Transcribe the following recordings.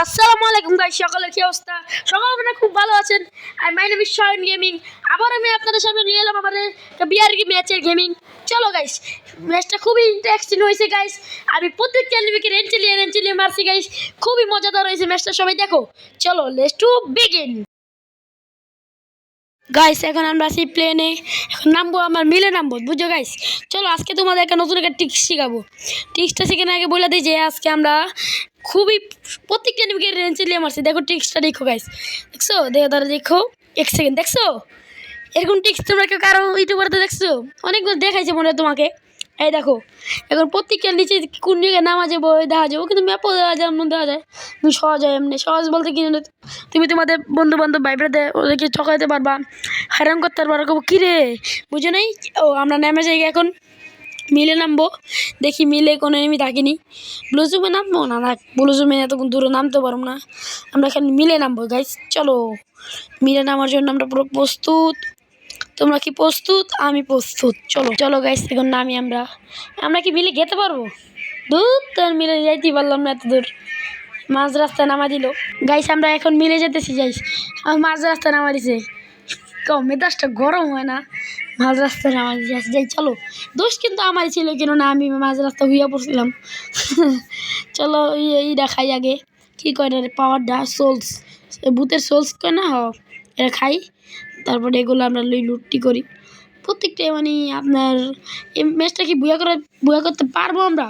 আসসালামু আলাইকুম গাইস সকলের কি অবস্থা? সকল আপনারা খুব ভালো আছেন? আর my name is Shahin gaming আবার আমি আপনাদের সামনে নিয়ে এলাম আমাদের বিআর ম্যাচের গেমিং চলো গাইস ম্যাচটা খুবই ইন্টারেস্টিং হয়েছে গাইস আমি প্রত্যেকটা এনিমিকে রেঞ্জ চালিয়ে রেঞ্জ চালিয়ে মারছি গাইস খুবই মজাদার হয়েছে ম্যাচটা সবাই দেখো। চলো লেটস টু বিগিন গাইস এখন আমরা আছি প্লেনে এখন নামবো, আমার মিলে নামবো, বুঝছ গাইস চলো, আজকে তোমাদের একটা নতুন একটা টিক্স শেখাবো। টিক্সটা শেখানোর আগে বলে দিই যে আজকে আমরা খুবই প্রত্যেকটা নিমিকে রেঞ্জ নিয়ে মারছি। দেখো টিক্সটা দেখো গাইস দেখছ? দেখো, তারা দেখো। এক সেকেন্ড দেখছ? এরকম টিক্স তোমরা কেউ কারও ইউটিউবারতে দেখছ? অনেকগুলো দেখাইছে মনে হয় তোমাকে। এই দেখো, এখন প্রত্যেকটা নিচে কোন জায়গায় নামা যাব দেখা যাব, কিন্তু ম্যাপও দেওয়া যায়, এমন দেওয়া যায়। তুমি সহজ হয় এমনি। সহজ বলতে কি? তুমি তোমাদের বন্ধু বান্ধব ভাই ব্রাদার ওদেরকে ঠকাইতে পারবা হ্যারান করতে পারবা কী রে বুঝো নাই? ও, আমরা নেমে যাই এখন। মিলে নামবো। দেখি মিলে কোনো এমনি থাকিনি। ব্লুজুমে নামবো না? না ব্লুজুমে এতক্ষণ দূরে নামতে পারব না। আমরা এখানে মিলে নামবো গাইস চলো। মিলে নামার জন্য আমরা পুরো প্রস্তুত। তোমরা কি প্রস্তুত? আমি প্রস্তুত। চলো চলো গাইস এখন নামি আমরা। আমরা কি মিলে যেতে পারব? দূর তোর মিলে যাইতে পারলাম না এত দূর। মাঝ রাস্তায় নামা দিল। গাইস আমরা এখন মিলে যেতেছি যাইস মাঝ রাস্তায় নামা দিছে। কম মেজাজটা গরম হয় না। মাঝ রাস্তায় দিছে আচ্ছা, যাই চলো। দোষ কিন্তু আমারই ছিল কেননা আমি মাঝ রাস্তা হইয়া পড়ছিলাম। চলো এই এইটা খাই আগে। কী কয় পাওয়ারটা সোলস। ভূতের সোলস কয় না? হ এটা খাই। তারপরে এগুলো আমরা লই লুটটি করি। প্রত্যেকটাই মানে আপনার এই ম্যাচটা কি বুয়া করে বুয়া করতে পারব আমরা?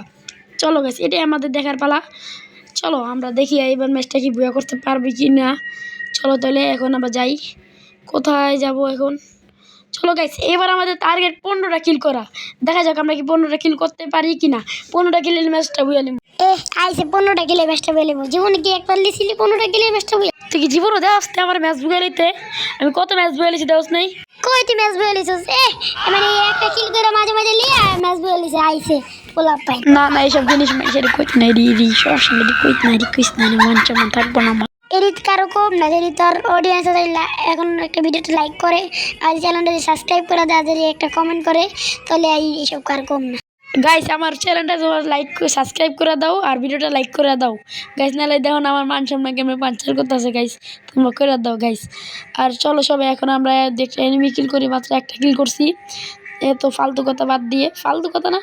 চলো গেছি এটাই আমাদের দেখার পালা। চলো আমরা দেখি এবার ম্যাচটা কি বুয়া করতে পারবি কি না চলো তাহলে এখন আমরা যাই। কোথায় যাব এখন? চলো গাইস এবার আমাদের টার্গেট পনেরোটা কিল করা। দেখা যাক আমরা কি পনেরোটা কিল করতে পারি কি না পনেরোটা কিলের ম্যাচটা বুয়া নিব। এ আইসে পনেরোটা কিলো ম্যাচটা বেলেব জীবনে কি একবার লিছিলি পনেরোটা কিলো ম্যাচটা বলে তুই কি জীবনও দেওয়া আসতে আমার ম্যাচ বুয়া নিতে? আমি কত ম্যাচ বুয়া নিছি দেওয়াস নাই? কই তুই ম্যাচ বলে লিছিস এ মানে একটা কিল করে মাঝে মাঝে লিয়ে ম্যাচ বলে লিছে আইসে গোলাপ পাই না না এইসব জিনিস মানুষের কইত নাই রি রি সরাসরি কইত নাই রি কইস না রে মন চমন থাকব না এডিট কারও কম না, যদি তোর অডিয়েন্স এখন একটা ভিডিওটা লাইক করে, আর চ্যানেলটা যদি সাবস্ক্রাইব করে দেয় যদি একটা কমেন্ট করে, তাহলে এই এইসব কার কম না। গাইস আমার চ্যানেলটা তোমার লাইক সাবস্ক্রাইব করে দাও, আর ভিডিওটা লাইক করে দাও। গাইস নাহলে দেখো না, আমার মান সম্মান কেমন পাঞ্চার করতেছে গাইস তোমরা করে দাও গাইস আর চলো সবাই, এখন আমরা দেখতে এনিমি কিল করি, মাত্র একটা কিল করছি। এ তো ফালতু কথা বাদ দিয়ে, ফালতু কথা না।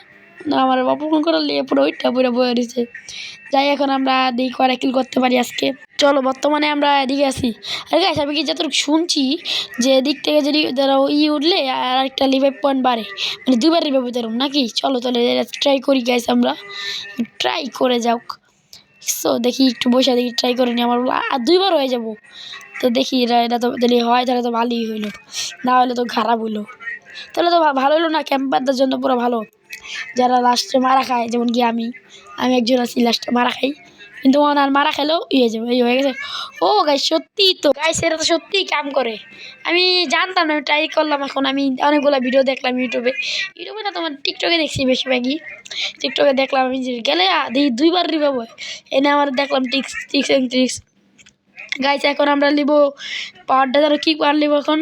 না, আমার অপমান করার লিয়ে পুরো ওইটা পুরো বয়ে দিছে। যাই, এখন আমরা দেখি কয়টা কিল করতে পারি আজকে। চলো, বর্তমানে আমরা এদিকে আছি। আর গাইস আমি কি যতটুকু শুনছি যে এদিক থেকে যদি ধরো ই উঠলে আর একটা রিভাইভ পয়েন্ট বাড়ে মানে দুবার হতে পারব নাকি? চলো, তাহলে ট্রাই করি গাইস আমরা। ট্রাই করে যাওক সো দেখি একটু বসে দেখি ট্রাই করে নি আমার আর দুইবার হয়ে যাব। তো দেখি এটা এটা তো যদি হয়, তাহলে তো ভালোই হইল। না হলে তো খারাপ হইল। তাহলে তো ভালো হলো না ক্যাম্পারদের জন্য পুরো ভালো। যারা লাস্টে মারা খায়, যেমন কি আমি আমি একজন আছি লাস্টে মারা খাই। কিন্তু ওনার মারা খেলেও ইয়ে যাবে হয়ে গেছে। ও গাই সত্যি তো গাইস এরা তো সত্যিই কাম করে। আমি জানতাম না, আমি ট্রাই করলাম এখন, আমি অনেকগুলো ভিডিও দেখলাম ইউটিউবে ইউটিউবে না তোমার টিকটকে দেখছি বেশিরভাগই। টিকটকে দেখলাম আমি গেলে দেখি দুইবার হয় এনে আমার দেখলাম tips tips and tricks guys এখন আমরা নিব পাওয়ারটা যেন কী পাওয়ার নিব এখন?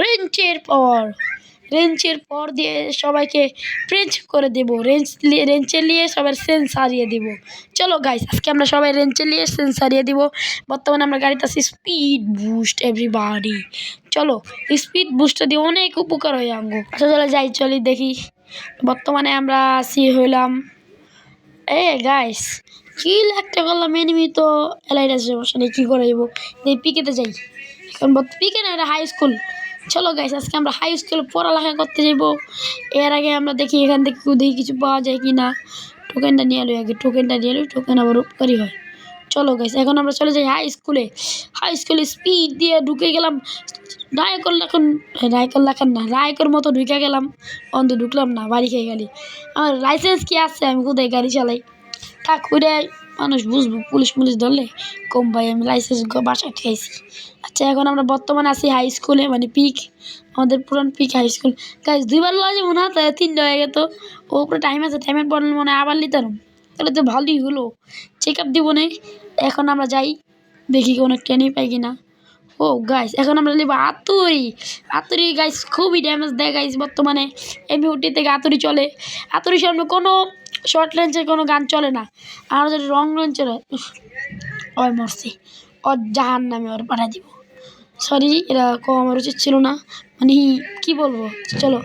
রেঞ্চের পাওয়ার রেঞ্চের পর দিয়ে সবাইকে ফ্রেঞ্চ করে দেব। রেঞ্চ রেঞ্চে নিয়ে সবার সেন্স হারিয়ে দেব। চলো গাইস আজকে আমরা সবাই রেঞ্চে নিয়ে সেন্স হারিয়ে দিব। বর্তমানে আমরা গাড়িতে আছি স্পিড বুস্ট এভরিবাডি চলো স্পিড বুস্টটা দিয়ে অনেক উপকার হয় আঙ্গো আচ্ছা চলো যাই, চলি দেখি। বর্তমানে আমরা আসি হইলাম, এ গাইস কি লাগতে করলাম এনিমি তো এলাইটা সমস্যা নেই, কী করে যাব পিকেতে যাই। এখন পিকে না, এটা হাই স্কুল চলো গাইস আজকে আমরা হাই স্কুলে পড়ালেখা করতে যাব এর আগে আমরা দেখি এখান থেকে দেখি কিছু পাওয়া যায় কি না টোকেনটা নিয়ে এলো আগে টোকেনটা নিয়ে এলো টোকেন আবার উপকারী হয়। চলো গাইস এখন আমরা চলে যাই হাই স্কুলে হাই স্কুলে স্পিড দিয়ে ঢুকে গেলাম। রায়কর লেখন রায়কর লেখান না রায়কর মতো ঢুকে গেলাম। অন্ত ঢুকলাম না, বাড়ি খেয়ে গেলি। আমার লাইসেন্স কি আছে? আমি কোথায় গাড়ি চালাই? থাক ওইটাই মানুষ বুঝব, পুলিশ পুলিশ ধরলে কম ভাই, আমি লাইসেন্স বাসায় খেয়েছি আচ্ছা এখন আমরা বর্তমানে আছি হাই স্কুলে মানে পিক আমাদের পুরান পিক হাই স্কুল গাছ দুইবার লওয়া যাব না তাই তিনটা হয়ে গেত ও উপরে টাইম আছে টাইমের পর মনে হয় আবার নিতাম তাহলে তো ভালোই হলো। চেক আপ দিব না। এখন আমরা যাই, দেখি কোনো ট্রেনই পাই কি না ও গাইস এখন আমরা নেব আতুরি। আতুরি গাইস খুবই ড্যামেজ দেয় গাইস বর্তমানে। এমনি উটি থেকে আতুরি চলে। আতুরির সামনে কোনো শর্ট রেঞ্জের কোনো গান চলে না। আর যদি রং রেঞ্জ হয় ওই মরছে। ওর জাহান নামে ওর পাঠাই দিব। সরি এটা কম আমার উচিত ছিল না। মানে কি বলব? চলো,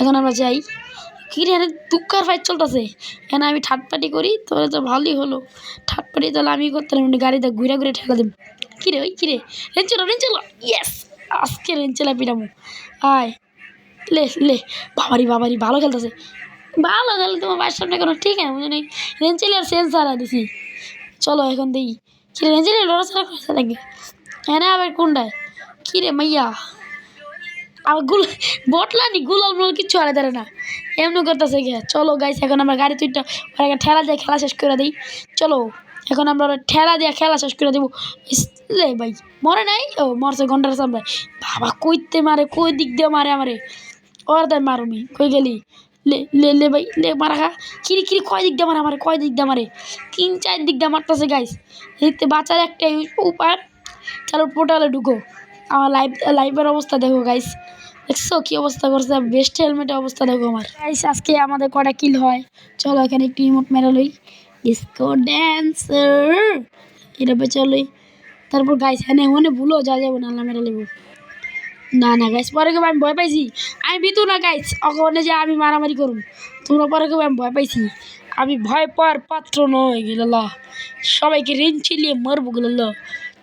এখন আমরা যাই। কি রে, এখানে দুঃখার ফাইট চলতেছে। এখানে আমি ঠাট পাটি করি তাহলে তো ভালোই হলো। ঠাট পাটি তাহলে আমি করতাম গাড়িতে ঘুরে ঘুরে ঠেলা দেব কী রে, ওই কী রে? রেন চলো ইয়েস আজকে রেন চেলা পিটামু আয়। লে লে। বাবারি বাবারি, ভালো খেলতেছে। ভালো খেলে তোমার বাসার সামনে কোনো ঠিক আছে, বুঝে নেই? আর সেন্স হারা দিছি। চলো এখন দেখি। কী রে চেলে লড়াচড়া করতে লাগে। হ্যাঁ আবার কোনটায়? কী রে মাইয়া? আবার গুল, বটলা নি? গুলাল মুলাল কিচ্ছু হারে ধরে না। এমনি করতেছে গিয়ে। চলো গাইস এখন আমরা গাড়ি তুইটা, ওরা ঠেলা দিয়ে খেলা শেষ করে দিই। চলো, এখন আমরা ওরা ঠেলা দিয়ে খেলা শেষ করে দেবো। লে ভাই, মরে নাই? ও, মরছে ঘণ্টার সামনে। বাবা, কইতে মারে, কই দিক দিয়ে মারে আমারে? ওর দেয় মারুমি, কই গেলি? লে লে লে ভাই, লে, মারা খা। কিরি কিরি, কয় দিক দিয়ে মারে আমারে কয় দিক দিয়ে মারে? তিন, চার দিক দিয়ে মারতেছে গাইস দেখতে বাঁচার একটাই উপায় চলো পোর্টালে ঢুকো। আমার লাইভ লাইভের অবস্থা দেখো গাইস দেখছ কি অবস্থা করছে? বেস্ট হেলমেটের অবস্থা দেখো আমার। গাইস আজকে আমাদের কটা কিল হয়? চলো এখানে একটু ইমোট মেরে লই। ডিসকো ড্যান্সার এটা লই। তারপর গাইস হ্যাঁ মনে ভুলো যা যাব না মেরে লেবো না না গাইস পরে কেউ আমি ভয় পাইছি। আমি বিতু না গাইস ওখানে যে আমি মারামারি করুন তোমরা পরে কেউ আমি ভয় পাইছি। আমি ভয় পাওয়ার পাত্র নই গেল সবাইকে রেঞ্জ চিলিয়ে মারবো গেল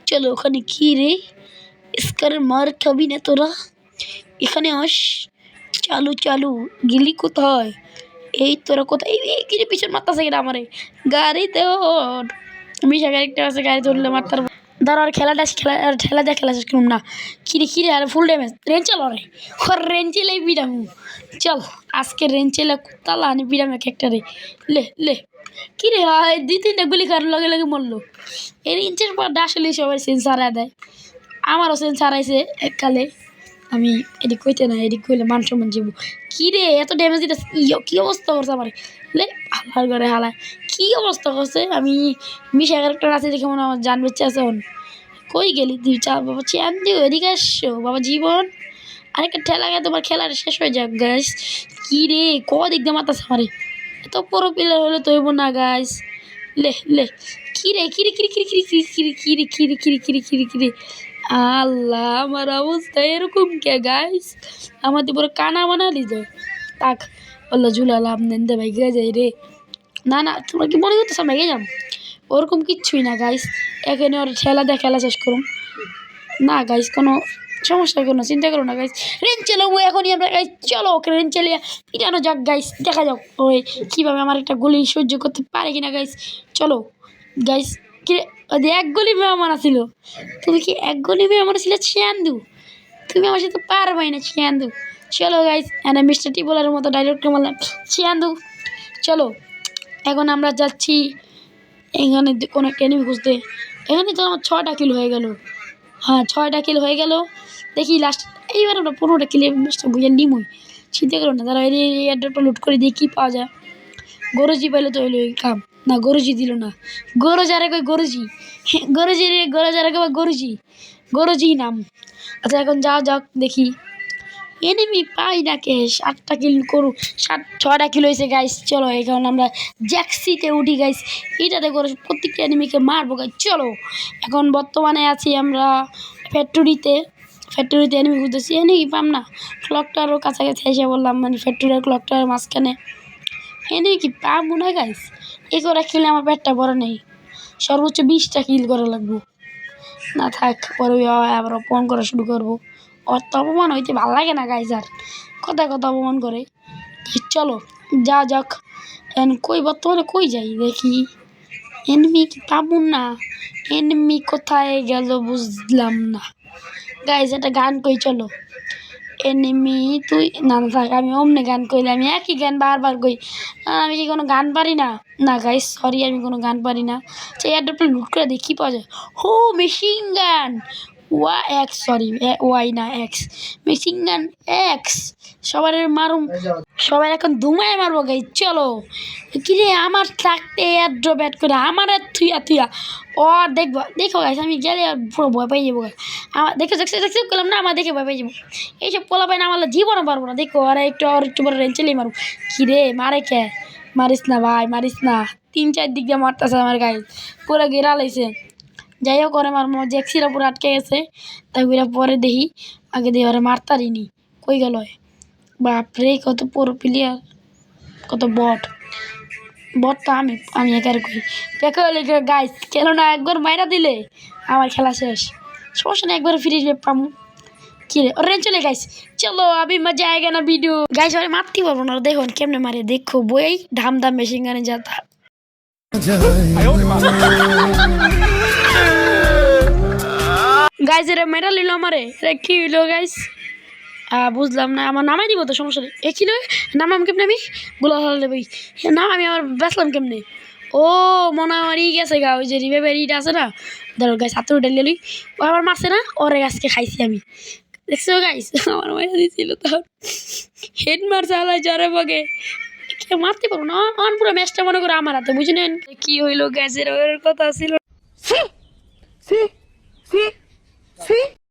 চলো, ওখানে কি রে? স্কার মার খাবি না তোরা। এখানে আস। চালু চালু। গিলি কোথায়? এই তোরা কোথায়? এই কিরে পিছন মারতাছে কিনা আমারে। গাড়িতে ওঠ। মিশা গাড়িটা আছে গাড়ি ধরলে মারতার আর খেলাটা খেলা খেলা দিয়ে খেলা শেষ করুম না। কিরে কিরে, আর ফুল ড্যামেজ রেঞ্জ চলো রে। ওর রেঞ্জ চিলাই বিড়ামু চল, আজকে রেঞ্জ চিলা কুত্তালা আনি বিড়াম এক একটা রে। লে লে। কিরে হয় দুই তিনটা গুলি খাওয়ার লগে লগে মরলো। এই রেঞ্জের পর আসলে সবাই সেন্স হারায় দেয়। আমারও সেন্স হারাইছে এককালে। আমি এদিক কইতে না, এদিক কইলে মান সম্মান যাব কী রে এত ড্যামেজ দিতে কী অবস্থা করছে আমার? লে হালার ঘরে হালায়। কী অবস্থা করছে আমি মিশা ক্যারেক্টার আছে দেখে মনে হয় আমার জান বেঁচে আছে কই গেলি তুই চা বাবা চেয়ার দিও এদিকে আসছো বাবা জীবন আরেকটা ঠেলা গিয়ে তোমার খেলাটা শেষ হয়ে যাক গাইস কী রে ক দিক দিয়ে মাতাছে আমারে এত বড় প্লেয়ার হলে তো হইব না গাইস লে লে কিরে কিরে কিরে কিরে কিরে কিরে কিরে কিরে কিরে কিরে কিরে কিরে কিরে আল্লাহ আমার অবস্থা এরকম কে গাইস আমাদের পুরো কানা বানালি তো তাক আল্লাহ ঝুলালাম নেন দে ভাই গে যাই রে না না, তোমরা কি মনে করতেছো ভেঙে যাম ওরকম কিচ্ছুই না গাইস এখানে ওর ঠেলা দিয়ে খেলা শেষ করুন। না গাইস কোনো সমস্যা কোনো চিন্তা করো না গাইস রেন চালাবো এখনই আমরা গাইস চলো, ওকে রেন চালিয়ে পিটানো যাক গাইস দেখা যাক ওই কীভাবে আমার একটা গুলি সহ্য করতে পারে কিনা গাইস চলো গাইস কি এক গলি মেয়ে আমার ছিল তুমি কি এক গলি মেয়ে আমার ছিল চিয়ান্দু তুমি আমার সাথে পারবাই না চিয়ান্দু চলো গাইস এনে মিস্টার টিবলের মতো ডাইরেক্ট বললাম চিয়ান্দু চলো। এখন আমরা যাচ্ছি এখানে কোনো এনিমি খুঁজতে। এখানে তো আমার ছয়টা কিল হয়ে গেল। হ্যাঁ ছয়টা কিল হয়ে গেল। দেখি লাস্ট এইবার আমরা পনেরোটা কিলে বুঝে নিমই চিন্তা করো না তারা এই অ্যাড্রেসটা লুট করে দিয়ে কী পাওয়া যায়? গরুজি পাইলে তো হইল কাম। না, গরুজি দিল না। গরু যারা কই গরুজি। গরুজি রে গরু যারা কই গরুজি। গরুজি নাম। আচ্ছা এখন যাও যাক, দেখি। এনিমি পাই না কে? সাতটা কিল করু, সাত ছটা কিলো হয়েছে গাইস চলো, এখন আমরা জ্যাক্সিতে উঠি গাইস এটাতে করে প্রত্যেকটা এনিমিকে মারবো গাইস চলো, এখন বর্তমানে আছি আমরা ফ্যাক্টরিতে ফ্যাক্টরিতে এনিমি খুঁজতেছি। এনিমি পাম না। ক্লকটারও কাছাকাছি এসে বললাম মানে ফ্যাক্টরির ক্লকটার মাঝখানে। এনিমি কি পাবো না গাইস এ করে খেলে আমার পেটটা বড় নেই। সর্বোচ্চ বিশটা কিল করা লাগবো। না থাক, পরে আবার অপমান করা শুরু করব। ওর তো অপমান হইতে ভালো লাগে না গাইজ আর কথা কথা অপমান করে। চলো, যা যাক। এন, কই, বর্তমানে কই যাই দেখি। এনমি কি পাবো না? এনমি কোথায় গেল বুঝলাম না। গাইজ, একটা গান কই, চলো। এনিমি, তুই, না না, থাক, আমি অমনে গান কইলে, আমি একই গান বারবার কই। আমি কি কোনো গান পারি না? না গাইস সরি আমি কোনো গান পারি না। সেই অ্যাডটা লুট করে দেখি পাওয়া যায়। হো মেশিন গান ওয়া এক্স সরি ওয়াই না এক্স গান এক্স সবার মারুম। সবাই এখন ধুমায় মারবো গাই, চলো। কিরে, আমার থাকতে এড্র ব্যাট করে, আমার আর থুইয়া ও, দেখব, দেখো গাইস আমি গেলে পুরো ভয় পাই যাব আমার দেখে দেখে দেখে করলাম না, আমার দেখে ভয় পাই যাব। এইসব পোলা পাই না, আমার জীবনও পারব না। দেখো, আর একটু আর একটু পরে রেঞ্চেলি মারবো কিরে, মারে কে? মারিস না ভাই, মারিস না। তিন, চার দিক দিয়ে মারতেছে আমার গায়ে পুরো গেরা লাইছে। যাই হোক ওরে আমার মনে জ্যাক্সিরা পুরো আটকে গেছে, তাই ওরা পরে দেখি, আগে দিয়ে ওরা মারতারিনি, কই গেল বাপরে, কত পুরো প্লেয়ার কত বট বট তো আমি আমি একার করি পেকে গাইস কেন না, একবার মাইরা দিলে, আমার খেলা শেষ। সমস্যা নেই, একবার ফিরে পামু। কি রে, ওরে চলে গাইস চলো আবি মজা আয়েগা না ভিডিও গাইস ওরে মারতে পারব না দেখুন, কেমনে মারে, দেখো, বই ধাম ধাম মেশিন গানে যাতা গাইস এরা মেডাল নিল আমারে। এটা কি হইল গাইস বুঝলাম না, আমার নামাই দিব তো, সমস্যা নেই। এ রে? নামাম কেমনে আমি? বলা হলে ভাই নাম আমি আমার বেসলাম কেমনে? ও, মনে আমার ই গেছে গা, ওই যে রিভেবের ইটা আছে না? ধরো গাছ হাতে উঠে ও আবার মারছে না? ওরে গাছকে খাইছি আমি। দেখছ গাইস আমার মাইনা দিয়েছিল তখন। হেড মারছে আলাই জ্বরে বগে মারতে পারব না। অন পুরো ম্যাচটা মনে করো আমার হাতে, বুঝলেন? কি হইল গ্যাসের ওর কথা ছিল Si